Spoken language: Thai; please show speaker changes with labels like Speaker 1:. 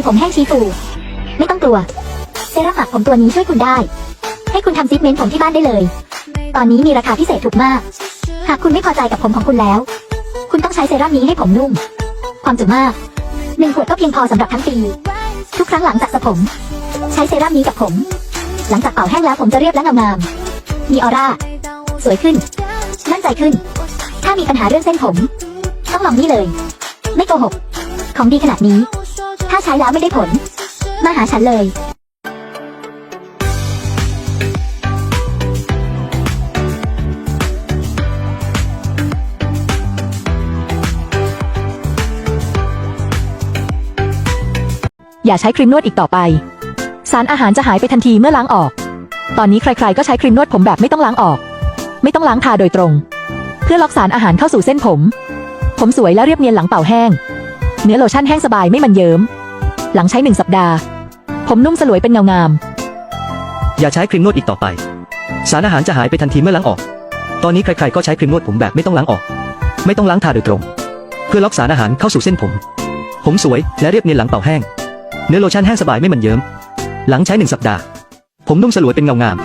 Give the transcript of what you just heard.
Speaker 1: มีผมแห้งชี้ฟู ไม่ต้องกลัว เซรั่มหมักผมตัวนี้ช่วยคุณได้ ให้คุณทำซิปเมนต์ผมที่บ้านได้เลย ตอนนี้มีราคาพิเศษถูกมาก หากคุณไม่พอใจกับผมของคุณแล้ว คุณต้องใช้เซรั่มนี้ให้ผมนุ่ม ความจุมากหนึ่งขวดก็เพียงพอสำหรับทั้งปี ทุกครั้งหลังจากสระผม ใช้เซรั่มนี้กับผม หลังจากเป่าแห้งแล้วผมจะเรียบและเงางามมีออร่า สวยขึ้น มั่นใจขึ้น ถ้ามีปัญหาเรื่องเส้นผม ต้องลองนี่เลย ไม่โกหก ของดีขนาดนี้ ถ้าใช้แล้วไม่ได้ผล มาหาฉันเลย
Speaker 2: อย่าใช้ครีมนวดอีกต่อไป สารอาหารจะหายไปทันทีเมื่อล้างออก ตอนนี้ใครๆ ก็ใช้ครีมนวดผมแบบไม่ต้องล้างออก ไม่ต้องล้างทาโดยตรง เพื่อล็อกสารอาหารเข้าสู่เส้นผม ผมสวยและเรียบเนียนหลังเป่าแห้ง เนื้อโลชั่นแห้งสบายไม่มันเยิ้ม หลังใช้หนึ่งสัปดาห์ ผมนุ่มสลวยเป็นเงางาม
Speaker 3: อย่าใช้ครีมนวดอีกต่อไป สารอาหารจะหายไปทันทีเมื่อล้างออก ตอนนี้ใครๆก็ใช้ครีมนวดผมแบบไม่ต้องล้างออก ไม่ต้องล้างทาโดยตรง เพื่อล็อกสารอาหารเข้าสู่เส้นผม ผมสวยและเรียบเนียนหลังเป่าแห้ง เนื้อโลชั่นแห้งสบายไม่มันเยิ้ม หลังใช้หนึ่งสัปดาห์ ผมนุ่มสลวยเป็นเงางาม